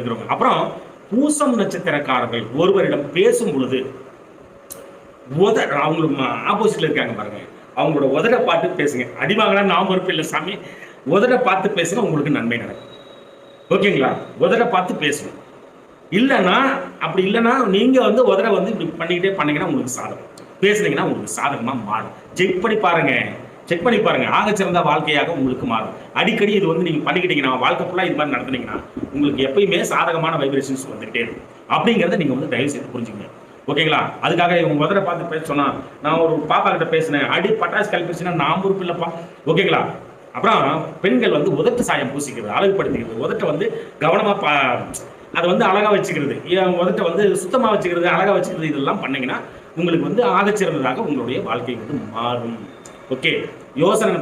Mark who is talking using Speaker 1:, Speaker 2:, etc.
Speaker 1: இருக்கிறவங்க. அப்புறம் பூசம் நட்சத்திரக்காரர்கள் ஒருவரிடம் பேசும் பொழுது உத அவங்களுக்கு ஆப்போசிட்ல இருக்காங்க பாருங்க. அவங்களோட உதட பார்த்து பேசுங்க. அடிவாங்கன்னா நான் பொறுப்பு இல்லை சாமி. உதட பார்த்து பேசுங்க உங்களுக்கு நன்மை நடக்கும். ஓகேங்களா? உதட பார்த்து பேசணும். இல்லைன்னா அப்படி இல்லைன்னா நீங்க வந்து உதட வந்து இப்படி பண்ணிக்கிட்டே பண்ணீங்கன்னா உங்களுக்கு சாதகம். பேசுனீங்கன்னா உங்களுக்கு சாதகமா மாறும். செக் பண்ணி பாருங்க. செக் பண்ணி பாருங்கள் ஆகச்சிறந்த வாழ்க்கையாக உங்களுக்கு மாறும். அடிக்கடி இது வந்து நீங்கள் பண்ணிக்கிட்டீங்கன்னா வாழ்க்கை ஃபுல்லாக இது மாதிரி நடத்துனீங்கன்னா உங்களுக்கு எப்பயுமே சாதகமான வைப்ரேஷன்ஸ் வந்துகிட்டே இருக்கும். அப்படிங்கிறத நீங்கள் வந்து தயவு செய்து புரிஞ்சுக்கங்க. ஓகேங்களா அதுக்காக இவங்க முதல்ல பார்த்து பேச சொன்னால் நான் ஒரு பாப்பா கிட்ட பேசினேன். அடி பட்டாசு கல்பிச்சுன்னா நான் பொறுப்பு இல்லைப்பா ஓகேங்களா அப்புறம் பெண்கள் வந்து உதட்டு சாயம் பூசிக்கிறது அழகுபடுத்திக்கிறது. உதட்டை வந்து கவனமாக பா அதை வந்து அழகாக வச்சுக்கிறது. உதட்டை வந்து சுத்தமாக வச்சுக்கிறது அழகாக வச்சுக்கிறது இதெல்லாம் பண்ணிங்கன்னா உங்களுக்கு வந்து ஆகச்சிறந்ததாக உங்களுடைய வாழ்க்கை வந்து மாறும். ஓகே யோசனை